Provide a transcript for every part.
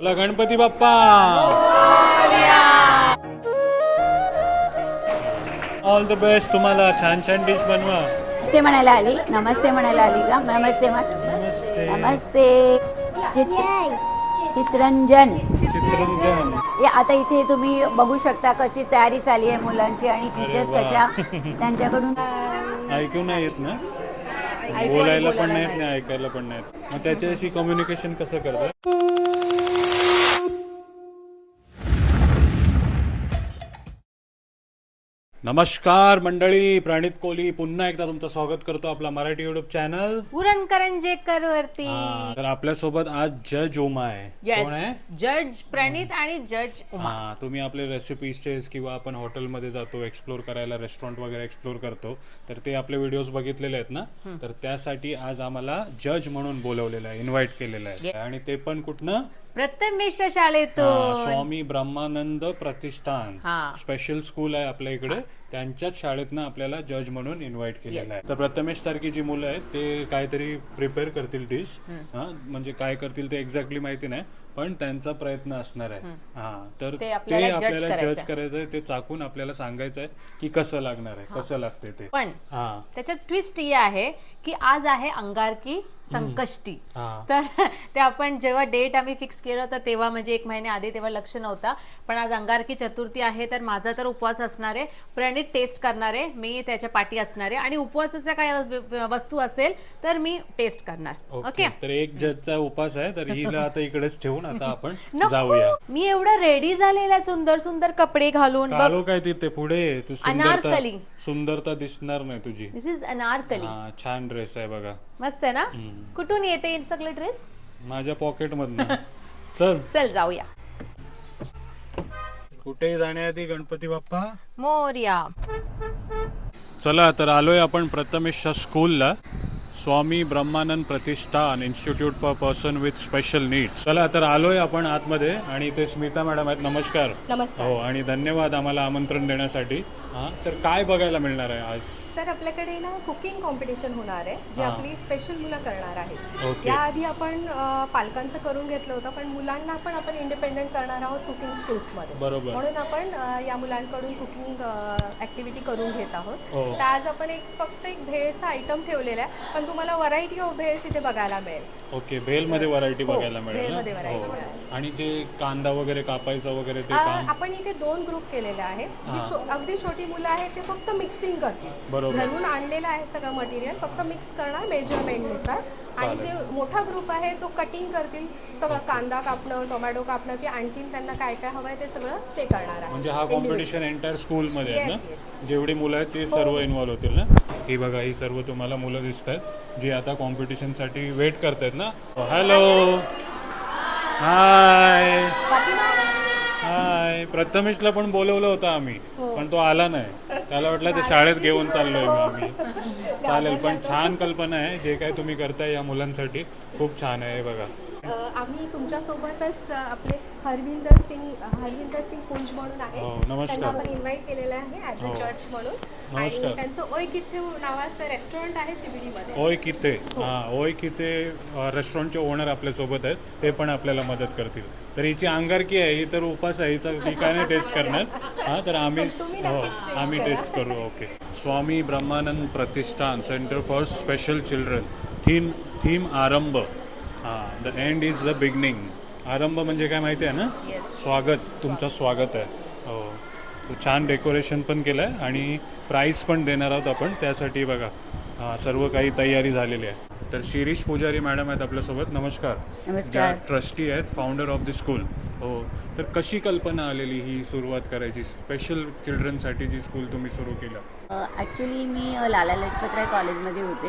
बोला Ganpati Bappa. All the best तुम्हाला छान छान डिश बनवा. नमस्ते म्हणायला आली नमस्ते म्हणायला आली का? नमस्ते म्हण नमस्ते. नमस्ते. चित- चित्रंजन. चित्रंजन. हे आता इथे तुम्ही बघू शकता कशी तयारी चालली आहे मुलांची आणि टीचर्स वा. त्याच्या त्यांच्याकडून ऐकू नाही येत ना? बोलायला पण नाही येत नाही ऐकायला पण नाही येत. मग त्याच्याशी कम्युनिकेशन कसं करतात? नमस्कार मंडळी प्रणित कोहली पुन्हा एकदा तुमचं स्वागत करतो आपला मराठी युट्यूब चॅनल पुरणकरंजेकर वरती तर आपल्यासोबत आज जज उमा आहे. कोण आहे? येस जज प्रणित आणि जज हा तुम्ही आपले रेसिपीजचे किंवा आपण हॉटेलमध्ये जातो एक्सप्लोर करायला रेस्टॉरंट वगैरे एक्सप्लोर करतो तर ते आपले व्हिडिओज बघितलेले आहेत ना? तर त्यासाठी आज आम्हाला जज म्हणून बोलवलेलं आहे इन्व्हाइट केलेलं आहे. आणि ते पण कुठनं? प्रथमेश शाळेतून स्वामी ब्रह्मानंद प्रतिष्ठान. हा. स्पेशल स्कूल आहे आपल्या इकडे. त्यांच्याच शाळेतनं आपल्याला जज म्हणून इन्व्हाइट केलेलं आहे. तर प्रथमेश सारखी जी मुलं आहेत ते काहीतरी प्रिपेअर करतील डिश हा म्हणजे काय करतील ते एक्झॅक्टली माहिती नाही पण त्यांचा प्रयत्न असणार आहे. हा तर ते आपल्याला जज करायचं आहे ते चाकून आपल्याला सांगायचं आहे की कसं लागणार आहे कसं लागते ते. पण हा. त्याच्यात ट्विस्ट ही आहे की आज आहे अंगारकी संकष्टी. हा. तर ते आपण जेव्हा डेट आम्ही फिक्स केलं होतं तेव्हा म्हणजे एक महिने आधी तेव्हा लक्ष नव्हता. पण आज अंगारकी चतुर्थी आहे तर माझा तर उपवास असणार आहे. प्रणित टेस्ट करणार आहे. मी त्याच्या पाठी असणार आहे. आणि उपवासाच्या काय वस्तू असेल तर मी टेस्ट करणार. ओके. तर एक जजचा उपास आहे. तर हिला आता इकडेच ठेवून आता आपण. जाऊया. मी एवढं रेडी झालेला सुंदर सुंदर कपडे घालून. बघ. कालो काय तिथे पुढे? तू सुंदरता अनारकली. सुंदरता दिसणार नाही तुझी. This is Anarkali. हा छान ड्रेस आहे बघा. मस्त आहे ना? कुठून येते हे सगळे ड्रेस माझ्या पॉकेट मधनं. चल. चल जाऊया. कुठेही जाण्याआधी गणपती बाप्पा? मोर्या. चला तर आलोय आपण प्रथमेशच्या स्कूलला Swami Brahmanand Pratishthan institute for person with special needs चला तर आलोय आपण आतमध्ये आणि ते स्मिता मॅडम आहेत. नमस्कार. नमस्कार. हो आणि धन्यवाद आम्हाला आमंत्रण देण्यासाठी. हा तर काय बघायला मिळणार आहे आज? सर आपल्याकडे ना कुकिंग कॉम्पिटिशन होणार आहे जी हां. आपली स्पेशल मुलं करणार आहेत. ओके. याआधी आपण अ, पालकांचं करून घेतलं होतं पण मुलांना पण आपण इंडिपेंडेंट करणार आहोत कुकिंग स्किल्समध्ये बरोबर. म्हणून आपण अ, या मुलांकडून कुकिंग ऍक्टिव्हिटी करून घेत आहोत. हो. तर आज आपण एक फक्त एक भेळचा आयटम ठेवलेला आहे पण तुम्हाला व्हरायटी ऑफ भेळ्स इथे बघायला मिळेल. ओके भेलमध्ये व्हरायटी हो, बघायला मिळेल भेलमध्ये ना variety हो. मिळेल. आणि जे कांदा वगैरे कापायचा वगैरे ते काम? आपण इथे दोन ग्रुप केलेले आहेत. जी हां. छो- अगदी छोटी मुलं आहेत ते फक्त मिक्सिंग करतील. बरोबर. घरून आणलेलं आहे सगळं मटेरियल फक्त मिक्स करणार मेजरमेंटनुसार आणि जे मोठा ग्रुप आहे तो कटिंग करतील. सगळं कांदा कापणं टोमॅटो कापणं की आणखीन त्यांना काय काय हवं आहे ते सगळं ते करणार आहे. म्हणजे हा Individual. कॉम्पिटिशन एंटायर स्कूल मध्ये आहे Yes, yes, ना yes. जेवढी मुलं आहेत ते सर्व इन्व्हॉल्व होतील ना? ही बघा ही सर्व तुम्हाला मुलं दिसत आहेत जी आता कॉम्पिटिशनसाठी वेट करतायत ना. हॅलो हाय हाय प्रथमेशला पण बोलवलं होतं आम्ही हो. पण तो आला नाही. त्याला वाटलं ते शाळेत घेऊन चाललोय आम्ही. चालेल पण छान कल्पना आहे जे काय तुम्ही करताय या मुलांसाठी खूप छान आहे हे बघा. आम्ही तुमच्यासोबतच आपले हरविंदर सिंग हरविंदर सिंग पुंज म्हणून आहे हो, त्यांना नमस्कार. आपण इन्व्हाइट केलेलं आहे ॲज हो. अ जज म्हणून. नमस्कार. आणि त्यांचं ओय किथे नावाचं रेस्टॉरंट आहे सीबीडी मध्ये. ओय किते हा. ओय किते रेस्टॉरंटचे ओनर आपल्यासोबत आहेत ते पण आपल्याला मदत करतील. तर हिची अंगारकी आहे ही तर उपास आहे हिचा नाही टेस्ट करणार. हा तर आम्ही हो आम्ही टेस्ट करू okay. Swami Brahmanand Pratishthan centre for special children theme theme आरंभ. हां the end is the beginning आरंभ म्हणजे काय माहिती आहे ना? स्वागत. तुमचं स्वागत आहे. हो. छान डेकोरेशन पण केलं आहे आणि प्राईज पण देणार आहोत आपण. त्यासाठी बघा सर्व काही तयारी झालेली आहे. तर शिरीष पुजारी मॅडम आहेत आपल्यासोबत. नमस्कार. नमस्कार. ट्रस्टी आहेत फाउंडर ऑफ द स्कूल हो. तर कशी कल्पना आलेली ही सुरुवात करायची? स्पेशल चिल्ड्रनसाठी जी स्कूल तुम्ही सुरू केलं? ॲक्च्युली मी लाला लजपतराय कॉलेजमध्ये होते.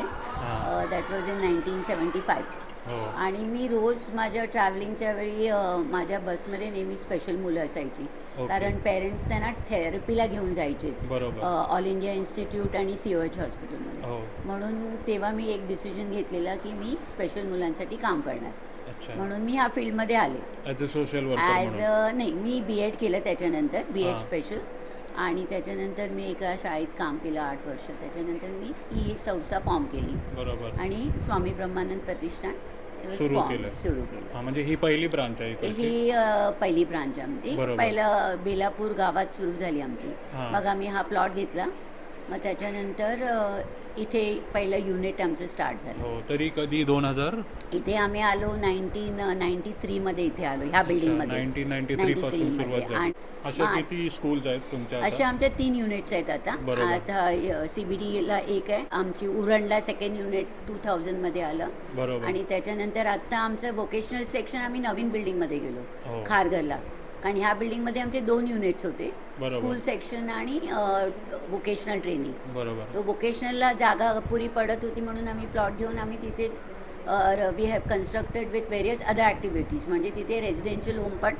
That was in nineteen seventy five आणि मी रोज माझ्या ट्रॅव्हलिंगच्या वेळी माझ्या बसमध्ये नेहमी स्पेशल मुलं असायची. कारण पेरेंट्स त्यांना थेरपीला घेऊन जायचे. ऑल इंडिया इन्स्टिट्यूट आणि सी ओ एच हॉस्पिटलमध्ये हो. म्हणून तेव्हा मी एक डिसिजन घेतलेला की मी स्पेशल मुलांसाठी काम करणार. म्हणून मी ह्या फील्डमध्ये आले. ॲज अ नाही मी बी एड केलं त्याच्यानंतर बी एड हां. स्पेशल आणि त्याच्यानंतर मी एका शाळेत काम केलं आठ वर्ष. त्याच्यानंतर मी ही संस्था फॉर्म केली. बरोबर. आणि स्वामी ब्रह्मानंद प्रतिष्ठान सुरू केलं. सुरू केलं. म्हणजे ही पहिली ब्रांच आहे ही पहिली ब्रांच आमची. पहिलं बेलापूर गावात सुरू झाली आमची. मग आम्ही हा प्लॉट घेतला. मग त्याच्यानंतर इथे पहिलं युनिट आमचं स्टार्ट झालं. हो तरी कधी? दोन हजार? इथे आम्ही आलो नाईन्टीन नाईन्टी थ्रीमध्ये इथे आलो ह्या बिल्डिंगमध्ये नाईन्टीन नाईन्टी थ्री पासून 93 सुरुवात मध्ये. झाली आणि- अशा मग किती स्कूल्स आहेत तुमच्या अशा आता? आमच्या तीन युनिट्स आहेत आता बरोबर. आता सी बी डीला एक आहे आमची उरणला सेकंड युनिट टू थाउजंडमध्ये आलं बरोबर आणि त्याच्यानंतर आता आमचं वोकेशनल सेक्शन आम्ही नवीन बिल्डिंगमध्ये हो. गेलो खारघरला कारण ह्या बिल्डिंगमध्ये आमचे दोन युनिट्स होते बरोबर. स्कूल सेक्शन आणि वोकेशनल ट्रेनिंग बरोबर तो वोकेशनलला जागा अपुरी पडत होती म्हणून आम्ही प्लॉट घेऊन आम्ही तिथे we have constructed with various other activities म्हणजे तिथे रेसिडेन्शियल होम पण.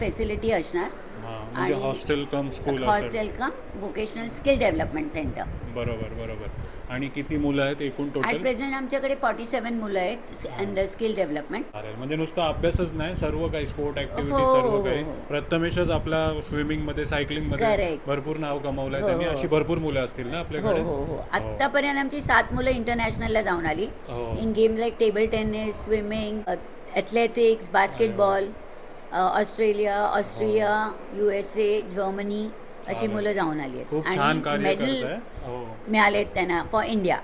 फेसिलिटी असणार. हा म्हणजे आणि hostel cum school hostel cum vocational skill development centre बरोबर बरोबर. आणि किती मुलं आहेत एकूण ॲट टोटल प्रेझेंट आमच्याकडे फॉर्टी सेवन मुलं आहेत अंडर स्किल डेव्हलपमेंट चालेल. म्हणजे नुसतं अभ्यासच नाही सर्व काही स्पोर्ट ऍक्टिव्हिटी हो, सर्व हो, काही. हो. प्रथमेशच आपला स्विमिंगमध्ये सायकलिंगमध्ये Correct. भरपूर नाव कमवलंय हो, त्यांनी. अशी भरपूर मुलं असतील ना हो आपल्याकडे हो. हो. आत्तापर्यंत आमची सात मुलं इंटरनॅशनलला जाऊन आली. हो. In game like table tennis swimming athletics basketball Australia Austria U S A Germany अशी. मुलं जाऊन आली आहेत. कार्य मेडल करताय हो. मिळालेत त्यांना फॉर इंडिया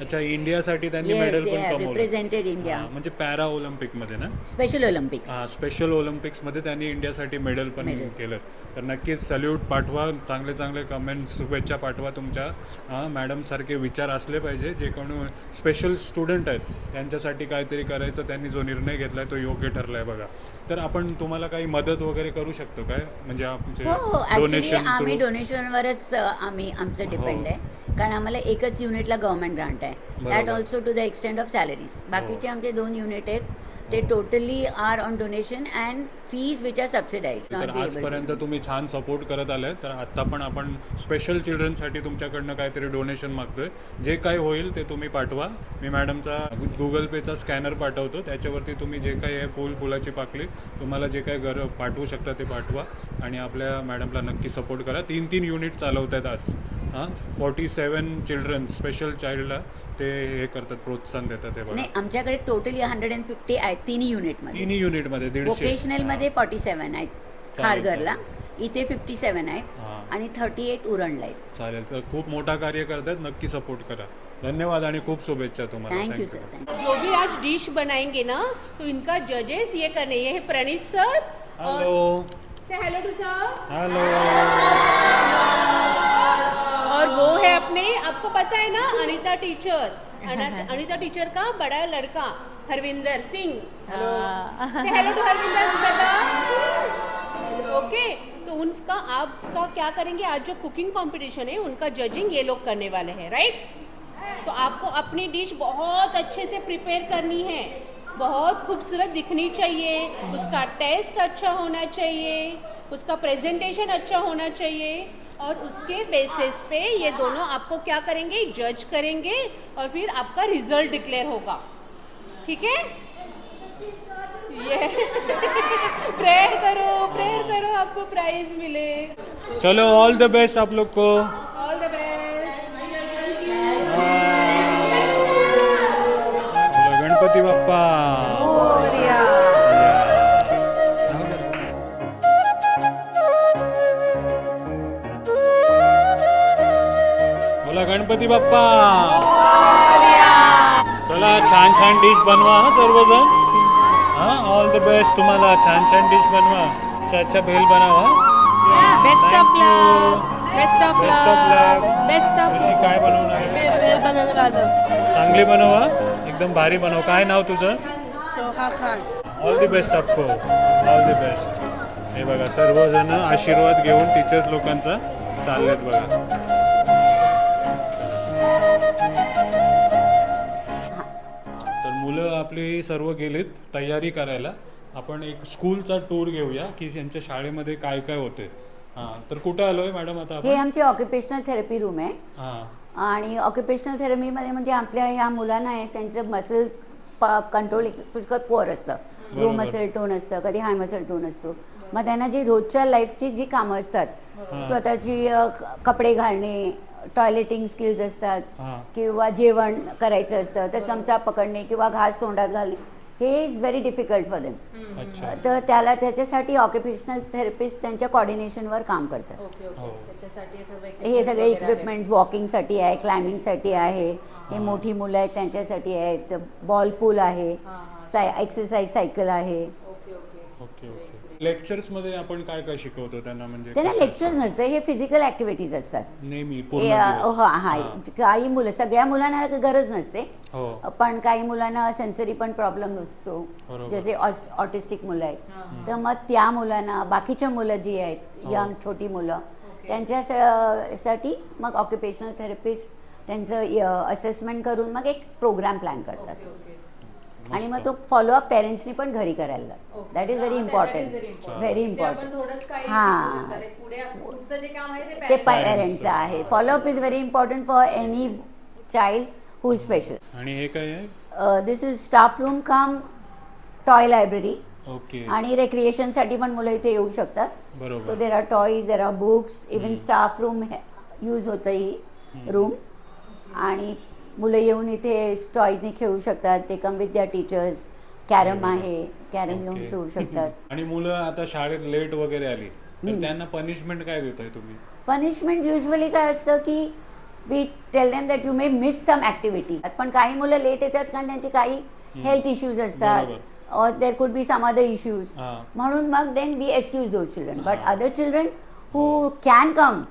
अच्छा इंडियासाठी त्यांनी मेडल पण कमवलं. रिप्रेझेंटेड इंडिया हा, म्हणजे पॅरा ऑलिम्पिकमध्ये ना? स्पेशल ऑलिम्पिक्स हा स्पेशल ऑलिम्पिक्समध्ये त्यांनी इंडियासाठी मेडल पण. केलं. तर नक्कीच सल्यूट पाठवा चांगले चांगले कमेंट शुभेच्छा पाठवा तुमच्या. हा, मॅडमसारखे विचार असले पाहिजे जे कोणी स्पेशल स्टुडंट आहेत त्यांच्यासाठी काहीतरी करायचं त्यांनी जो निर्णय घेतला आहे तो योग्य ठरला आहे बघा. तर आपण तुम्हाला काही मदत वगैरे करू शकतो काय? म्हणजे आमचे हो हो. ऍक्च्युली डोनेशन आम्ही डोनेशनवरच आम्ही आमचं डिपेंड आहे. कारण आम्हाला एकच युनिटला गव्हर्नमेंट ग्रांट आहे. दॅट बरोबर. Also to the extend of salaries बाकीचे आमचे दोन युनिट आहेत. ते totally are on donation and fees which are subsidize तर आजपर्यंत तुम्ही छान सपोर्ट करत आलाय तर आत्ता पण आपण स्पेशल चिल्ड्रनसाठी तुमच्याकडनं काहीतरी डोनेशन मागतोय. जे काय होईल ते तुम्ही पाठवा. मी मॅडमचा गुगल पेचा स्कॅनर पाठवतो. त्याच्यावरती तुम्ही जे काही आहे फुल फुलाची पाकळी तुम्हाला जे काही घर पाठवू शकता ते पाठवा. आणि आपल्या मॅडमला नक्की सपोर्ट करा. तीन तीन युनिट चालवत आहेत आज. हां? फॉर्टी सेवन चिल्ड्रन स्पेशल चाइल्डला ते हे करतात प्रोत्साहन देतात ते बघा. नाही आमच्याकडे टोटली हंड्रेड अँड फिफ्टी आहेत तिन्ही युनिटमध्ये तिन्ही युनिटमध्ये दीडशे. वोकेशनलमध्ये फॉर्टी सेवन आहेत चालेल, खारघरला. इथे फिफ्टी सेवन आहेत हां. आणि थर्टी एट उरणला आहेत. चालेल तर खूप मोठा कार्य करतात नक्की सपोर्ट करा. धन्यवाद आणि खूप शुभेच्छा तुम्हाला. Thank you Thank sir you. Thank you जो भी आज डिश बनाएंगे ना तो इनका जजेस ये करने ये है प्रणीत सर हॅलो से हेलो टू सर हॅलो और वो है अपने आपको पता है ना अनिता टीचर। अनिता टीचर का बड़ा लड़का हरविंदर सिंह। हेलो। टू हरविंदर दादा ओके तो उनका आपका क्या करेंगे? आज जो कुकिंग कंपटीशन है उनका जजिंग ये लोग करने वाले हैं राइट तो आपको अपनी डिश बहुत अच्छे से प्रिपेयर करनी है। बहुत खूबसूरत दिखनी चाहिए। उसका टेस्ट अच्छा होना चाहिए। उसका प्रेजेंटेशन अच्छा होना चाहिए। और उसके बेसिस पे ये दोनों आपको क्या करेंगे? जज करेंगे और फिर आपका रिज़ल्ट डिक्लेयर होगा। ठीक है? ये प्रेयर करो प्रेयर करो आपको प्राइज मिले। चलो ऑल द बेस्ट आप लोग को। All the best Ganpati Bappa. Ganpati Bappa. चला छान छान डिश बनवा हा सर्वजण. हा ऑल द बेस्ट तुम्हाला. छान छान डिश बनवा. अच्छा अच्छा भेल बनावा. Best of luck best of Best of luck. Best of कशी काय बनवणार? चांगली बनवा. एकदम भारी बनव. काय नाव तुझं? ऑल दी बेस्ट आपको ऑल दी बेस्ट हे बघा सर्वजण आशीर्वाद घेऊन टीचर्स लोकांचा चाललेत बघा. आपली सर्व गेलीत तयारी करायला. आपण एक स्कूलचा टूर घेऊया की यांच्या शाळेमध्ये काय काय होते. हां तर कुठं आलोय मॅडम आता हे आपण? आमची ऑक्युपेशनल थेरपी रूम आहे. हां. आणि ऑक्युपेशनल थेरपीमध्ये म्हणजे आपल्या ह्या मुलांना आहे त्यांचं मसल कंट्रोल पुष्कळ पोअर असतं. लो बरोबर. मसल टोन असतं कधी हाय मसल टोन असतो. मग त्यांना जी रोजच्या लाईफची जी कामं असतात स्वतःची अ, क- कपडे घालणे टॉयलेटिंग स्किल्स असतात हां. किंवा जेवण करायचं असतं तर चमचा पकडणे किंवा घास तोंडात घालणे हे is very difficult for them अच्छा. तर त्याला त्याच्यासाठी ऑक्युपेशनल थेरपिस्ट त्यांच्या कोऑर्डिनेशनवर काम करतात. ओके हो. ओके त्याच्यासाठी हे हे सगळे वगैरे. इक्विपमेंट्स वॉकिंगसाठी आहे क्लाइम्बिंगसाठी आहे हे मोठी मुलं आहेत त्यांच्यासाठी आहेत बॉल पूल आहे साय एक्सरसाइज सायकल आहे. Okay okay. Okay okay. लेक्चर्समध्ये आपण काय काय शिकवतो त्यांना म्हणजे त्यांना कसं लेक्चर्स नसते हे फिजिकल ॲक्टिव्हिटीज असतात असतं? नेहमी पूर्ण हे, दिवस. हा हा हां. काही मुलं सगळ्या मुलांना गरज नसते हो पण काही मुलांना सेन्सरी पण प्रॉब्लेम असतो बरोबर. जसे ऑटिस्टिक मुलं आहेत तर मग त्या मुलांना बाकीच्या मुलं जी आहेत हो. यंग छोटी मुलं त्यांच्या स- साठी मग ऑक्युपेशनल थेरपिस्ट त्यांचं असेसमेंट करून मग एक प्रोग्राम प्लॅन करतात आणि मग तो फॉलोअप पेरेंट्सनी पण घरी करायला that is very important very important हां. ते पेरेंट्सचं आहे. Follow up is very important for any child who is special आणि हे काय आहे? This is staff room cum toy library okay. आणि रेक्रिएशनसाठी पण मुलं इथे येऊ शकतात. So there are toys there are books even staff room use होतं ही रूम आणि मुलं येऊन इथे टॉईजनी खेळू शकतात ते come with the teachers carrom आहे कॅरम ओके. खेळू शकतात. आणि मुलं आता शाळेत लेट वगैरे आली तर त्यांना पनिशमेंट काय देताय तुम्ही? पनिशमेंट युजली काय असतं की we tell them that you may miss some activity पण काही मुलं लेट येतात कारण त्यांचे काही हेल्थ इश्यूज असतात. बरोबर. और there could be some other issues हां. म्हणून मग then we excuse those children but other children who. Can come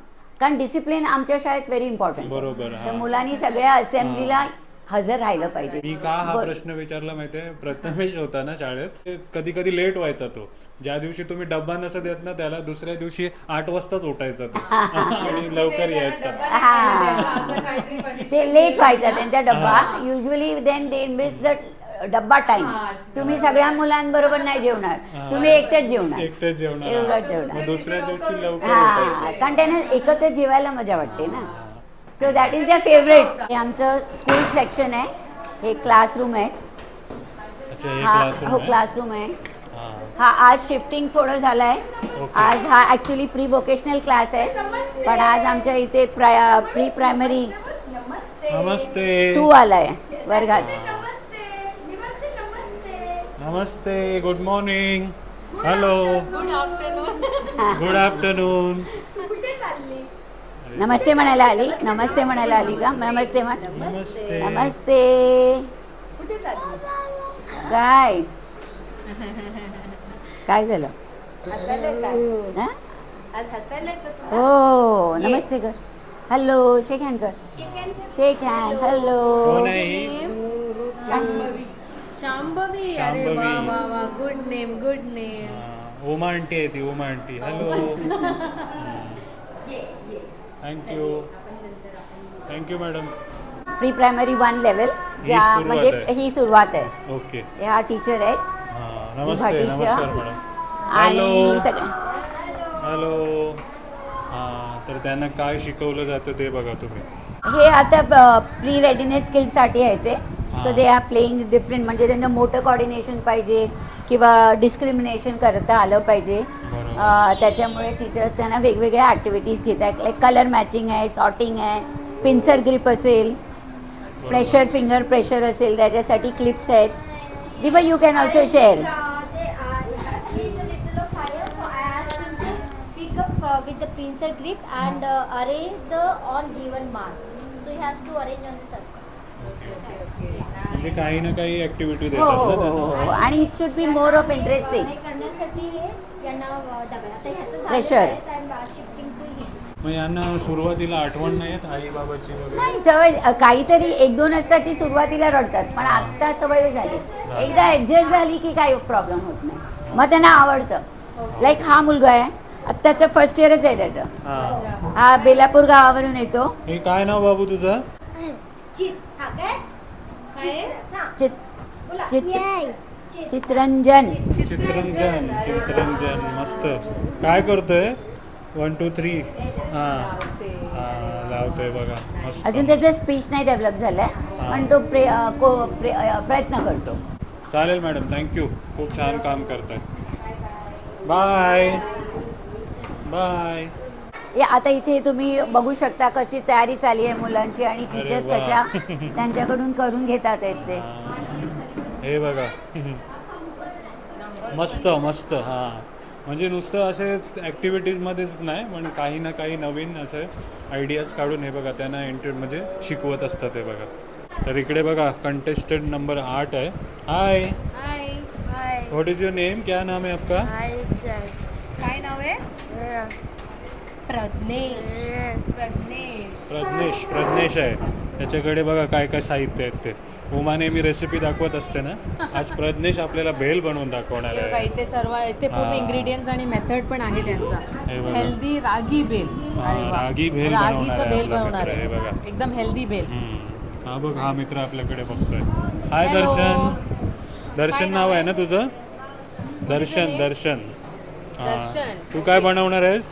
कारण डिसिप्लिन आमच्या शाळेत व्हेरी इम्पॉर्टंट बरोबर तर मुलांनी सगळ्या असेंब्लीला हजर राहिलं पाहिजे. मी का हा प्रश्न विचारला माहितीये? प्रथमेश होता ना शाळेत. कधी कधी लेट व्हायचा तो. ज्या दिवशी तुम्ही डब्बा नसं देत ना त्याला दुसऱ्या दिवशी आठ वाजताच उठायचा तो. आणि लवकर यायचा. हा. ते लेट व्हायचा त्यांचा डब्बा. Usually then they miss the डब्बा टाइम तुम्ही सगळ्या मुलांबरोबर नाही जेवणार. तुम्ही एकटेच जेवणार. एकटेच जेवणार. एवढंच जेवणार. दुसऱ्या दिवशी लवकर हा कारण त्यांना एकत्र जेवायला मजा वाटते ना. So that is the favourite हे आमचं स्कूल सेक्शन आहे. हे क्लासरूम आहे अच्छा हे हा क्लासरूम हो आहे? क्लासरूम आहे. हां. हा आज शिफ्टिंग थोडं झालं आहे. आज हा ॲक्च्युली प्री वोकेशनल क्लास आहे. पण आज आमच्या इथे प्री प्रायमरी नमस्ते. टू आलाय वर्गात. नमस्ते good morning hello good afternoon नमस्ते म्हणायला आली. नमस्ते म्हणायला आली का? नमस्ते म्हण नमस्ते. नमस्ते. काय? काय झालं? हा? हो नमस्ते कर. हॅलो शेक हँड कर. Shake hand hello. कोण आहे ही? शांभवी अरे शांभवी. वा वा वा. गुड नेम गुड नेम हा, उमा आंटी आहे ती Uma aunty. Hello thank you thank you madam pre primary one level ज्या सुरुवात म्हणजे आहे. ही सुरुवात आहे. ओके ह्या टीचर आहेत. हां नमस्ते भाटीच्या. नमस्कार मॅडम हॅलो आणि सगळ्या. हॅलो हां तर त्यांना काय शिकवलं जातं ते बघा तुम्ही. हे आता प्री रेडीनेस स्किल्ससाठी आहे ते. So they are playing different म्हणजे त्यांना मोटर कॉर्डिनेशन पाहिजे किंवा डिस्क्रिमिनेशन करता आलं पाहिजे. त्याच्यामुळे टीचर त्यांना वेगवेगळ्या ॲक्टिव्हिटीज घेतात. लाईक कलर मॅचिंग आहे सॉर्टिंग आहे पिन्सर ग्रिप असेल प्रेशर फिंगर प्रेशर असेल त्याच्यासाठी क्लिप्स आहेत. विवा you can also share with the pencil grip and uh, arrange the on given mark. So he has to arrange on the circle. म्हणजे काही ना काही ऍक्टिव्हिटी हो देतात हो ना हो त्यांना. हो आणि it should be more of interesting हे. करण्यासाठी हे यांना अ, डबल आता ह्याचं Pressure. शिफ्टिंग टू ही मग यांना सुरुवातीला आठवण नाही येत आई बाबाची वगैरे? नाही सवय अ, काहीतरी एक दोन असतात ती सुरुवातीला रडतात पण आता सवय झाली. एकदा ऍडजस्ट झाली की काही प्रॉब्लेम होत नाही. मग त्यांना आवडतं. लाईक हा मुलगा आहे आत्ताचं फर्स्ट इयरच आहे त्याचं. हां. हा बेलापूर गावावरून येतो. हे काय नाव बाबू तुझं? हा चित्रंजन. चित्रंजन चित्रंजन मस्त. काय करतोय? वन टू थ्री हां. हां लावतोय बघा. मस्त. अजून त्याचं स्पीच नाही डेव्हलप झालंय पण तो प्रे को- प्रे- प्रयत्न करतो. चालेल मॅडम थँक्यू खूप छान काम करताय. बाय बाय हे आता इथे तुम्ही बघू शकता कशी तयारी चालली आहे मुलांची आणि टीचर्स वा. कशा त्यांच्याकडून करून घेतात आहेत ते. हे बघा. मस्त मस्त हां. म्हणजे नुसतं असेच ॲक्टिव्हिटीजमध्येच नाही पण काही ना काही नवीन असे आयडियाज काढून हे बघा त्यांना एंटर म्हणजे शिकवत असतात हे बघा. तर इकडे बघा कंटेस्टेंट नंबर आठ आहे. Hi what is your name क्या नाम है आपका? काय नाव आहे? प्रज्ञेश प्रज्ञेश प्रज्ञेश प्रज्ञेश आहे त्याच्याकडे बघा काय काय साहित्य आहेत ते उमा नेहमी रेसिपी दाखवत असते ना आज प्रज्ञेश आपल्याला भेल बनवून दाखवणार हे बघा आहे इथे सर्व इथे पूर्ण हा. आणि मेथड पण आहे हे त्यांचा बघा. हेल्दी रागी बेल हा, अरे वा. रागी भेल बनवणार रागीचं आहे भेल बनवणार हे बघा. आहे एकदम हेल्दी भेल हम्म. हा बघ हा मित्र आपल्याकडे बघतोय हाय Hello. दर्शन दर्शन नाव आहे? ना तुझं दर्शन? दर्शन हा. दर्शन. तू काय बनवणार आहेस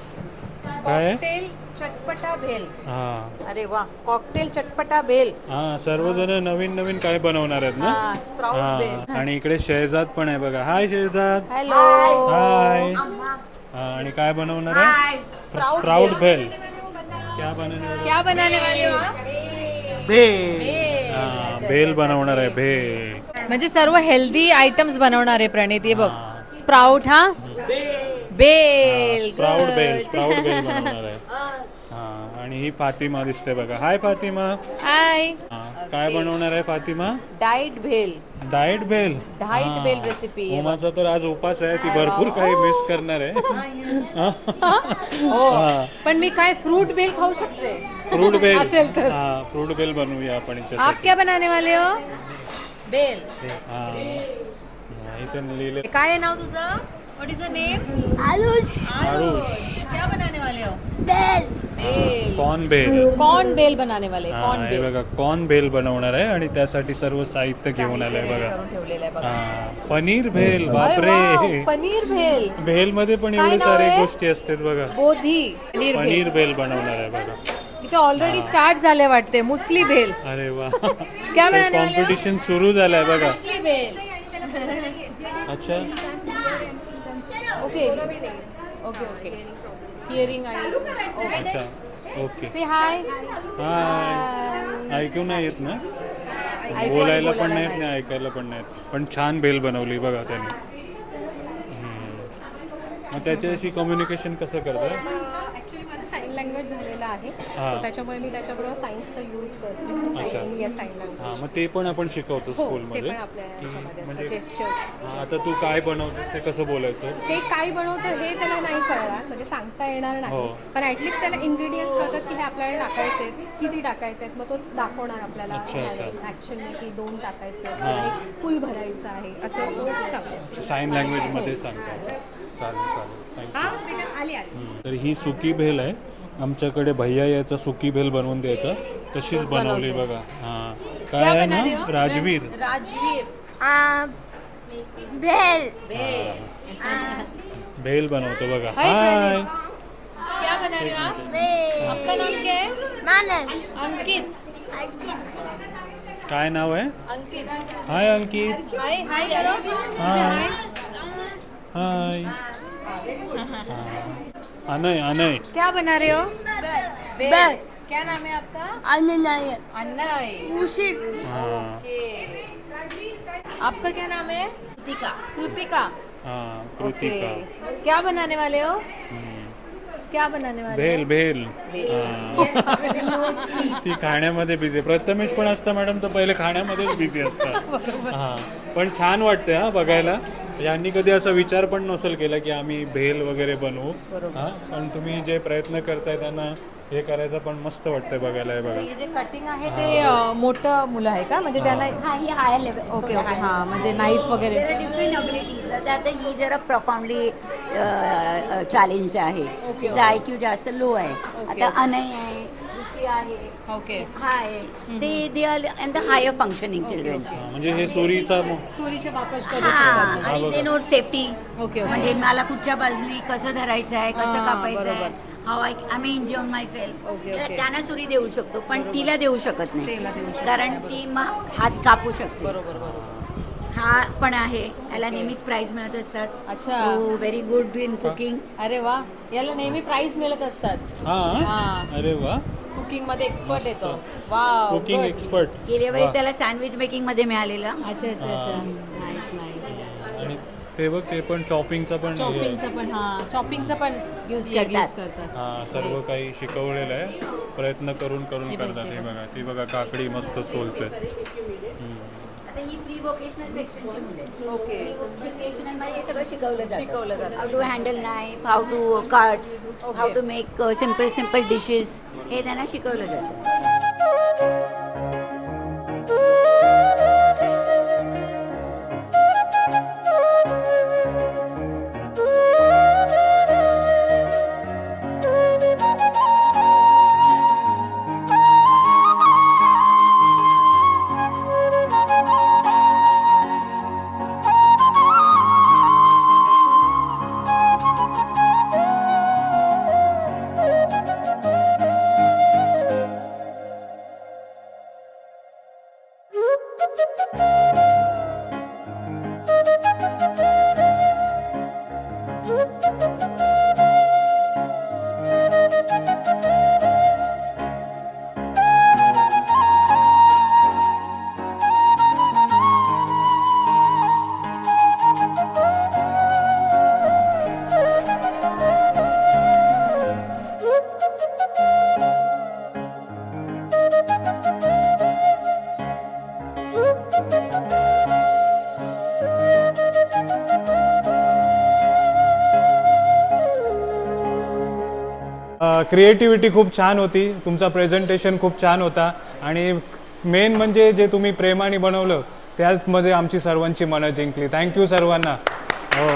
काय? कॉकटेल चटपटा भेल. हा. अरे वा कॉकटेल चटपटा भेल. हा सर्वजण नवीन नवीन काय बनवणार आहेत ना? हा स्प्राउट भेल. हा आणि इकडे शहजाद पण आहे बघा. Hi Shahzad hello. हाय. हा आणि काय बनवणार आहे? स्प्राउट भेल. क्या बनवणार क्या बनाने वाले हो? आप? हा भेल बनवणार आहे भेल. म्हणजे सर्व हेल्दी आयटम्स बनवणार आहे प्रणित हे बघ. हा. स्प्राउट हा? बेल स्प्राउट बेल स्प्राउट बेल बनवणार आहे. हा. आणि ही फातिमा दिसते बघा. हाय फातिमा. हाय हा, काय बनवणार आहे Fatima? Diet bhel diet bhel diet हा. बेल recipe आहे उमाचा तर आज उपास आहे ती भरपूर काही मिस करणार आहे. हो. पण मी काय फ्रूट बेल खाऊ शकते? फ्रूट बेल असेल तर. हा फ्रूट बेल बनवूया आपण आप क्या बनाने वाले हो? बेल हा इथे लिहिले. काय आहे नाव तुझं? What is a name Ayush Aarush क्या बनाने वाले हो? बेल कॉर्न बेल कॉर्न बेल बनाने वाले हा कॉर्न बेल बघा कॉर्न बेल बनवणार आहे आणि त्यासाठी सर्व साहित्य घेऊन आलंय बघा. हा पनीर भेल बापरे. पनीर भेल. भेल मध्ये पण एवढे नाव सारे आहे? गोष्टी असतात बघा. बोधी पनीर भेल पनीर भेल. बनवणार आहे बघा. इथे ऑलरेडी स्टार्ट झाले वाटते मुसली भेल. अरे वा. क्या बनाने वाले हो? कॉम्पिटिशन सुरू झालंय बघा. मुसली भेल. अच्छा. ओके ओके ओके हिअरिंग आणि अच्छा. ओके से हाय हाय ऐकू नाही येत ना? बोलायला पण नाहीत नाही. ऐकायला पण नाहीत पण छान बेल बनवली बघा त्याने. मग त्याच्याशी कम्युनिकेशन कसं करतं ॲक्च्युली माझं साईन लँग्वेज झालेलं आहे. हा. So त्याच्यामुळे मी त्याच्याबरोबर सायन्सचा यूज करते. इंडियन साईन लँग्वेज हां मग ते पण आपण शिकवतो हो ते स्कूलमध्ये पण आपल्या ह्याच्यामध्ये म्हणजे असतं. जेस्चर्स हां आता तू काय बनवतेस ते कसं बोलायचं? ते काय बनवतं हे त्याला नाही कळणार. म्हणजे सांगता येणार हो. नाही पण ऍटलिस्ट त्याला इन्ग्रेडियंट्स कळतात की हे आपल्याला टाकायचे आहेत. किती टाकायचे आहेत. मग तोच दाखवणार आपल्याला. अच्छा, अच्छा. ऍक्च्युअली की दोन टाकायचे आहेत. हा. किंवा एक फुल भरायचं आहे. असं तो सांगतो. साईन लँग्वेजमध्ये सांगतो. चालेल चालेल. थँक्यू हा आली आली. तर ही सुकी भेल आहे. आमच्याकडे भैया याचा सुकी भेल बनवून द्यायचा. तशीच बनवली बघा. हां. काय आहे ना? राजवीर. राजवीर. बेल भेल. भेल. बनवतो बघा. हाय, हाय. क्या बना रहे हो आप? बेल आपका नाम क्या है? मानस. अंकित. काय नाव आहे? अंकित. हाय अंकित. हाय हाय करो. हाय. हाय. अनय अनय। क्या बना रहे हो? बेल क्या नाम है आपका? अन्य। हां। ओके। आपका क्या नाम है? कृतिका। कृतिका। हां ओके। कृतिका क्या बनाने वाले हो? क्या बनाने वाले भेल भेल। हां. ती खाण्यामध्ये बिझी प्रथमेश पण असतं मॅडम तर पहिले खाण्यामध्येच बिझी असतात. हां पण छान वाटते हा बघायला. यांनी कधी असा विचार पण नसेल केला की आम्ही भेल वगैरे बनवू. हां? पण तुम्ही जे प्रयत्न करताय त्यांना हे करायचं पण मस्त वाटतंय बघायला हे बघा. हे जे कटिंग आहे ते अं, मोठं मुलं आहे का? म्हणजे त्यांना हा ही हायर लेवल ओके ओके हा म्हणजे नाईफ वगैरे. डिफरंट अबिलिटीज आता ही जरा प्रॉफाउंडली चॅलेंज आहे. तिचा आय क्यू जास्त लो आहे. आता अनय आहे. दुसरी आहे ओके. हा आहे ते they are and the higher functioning children हां, म्हणजे हे सुरीचा मो- सुरीचे वापस हा आणि ते नोट सेफ्टी ओके ओके. म्हणजे मला कुठच्या बाजूनी कसं धरायचं आहे कसं हा, कापायचं आहे बरोबर. हाव आय आम्ही enjoy on myself okay, okay. त्यांना सुरी देऊ शकतो पण तिला देऊ शकत तिला नाही देऊ शकत कारण ती मग हात कापू शकते. बरोबर बरोबर. हा पण आहे. याला नेहमीच प्राइज मिळत असतात. अच्छा. व्हेरी गुड इन कुकिंग अरे वा याला नेहमी प्राइज मिळत असतात. हा. हा. अरे वा. कुकिंगमध्ये एक्सपर्ट येतो. वा कुकिंग एक्सपर्ट गेल्या वेळी त्याला सँडविच मेकिंगमध्ये मिळालेलं. अच्छा अच्छा अच्छा. नाईस नाईस आणि ते बघ ते पण चॉपिंगचा पण हे. चॉपिंगचं पण हा. चॉपिंगचं पण हे करतात. हा सर्व काही शिकवलेलं आहे. प्रयत्न करून करून करतात. हे बघा ती बघा काकडी मस्त सोलते. आता ही प्री वोकेशनल सेक्शनची मुलं ओके वोकेशनलमध्ये हे सगळं शिकवलं जातं. शिकवलं जातं. How to handle knife how to cut how to make simple simple dishes हे त्यांना शिकवलं जातं. क्रिएटिव्हिटी खूप छान होती. तुमचा प्रेझेंटेशन खूप छान होता. आणि मेन म्हणजे जे तुम्ही प्रेमाने बनवलं त्यामध्ये आमची सर्वांची मनं जिंकली. थँक्यू सर्वांना. हो.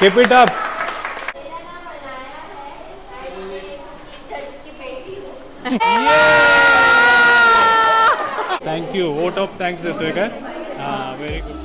Keep it up thank you vote of thanks देतोय काय हां व्हेरी गुड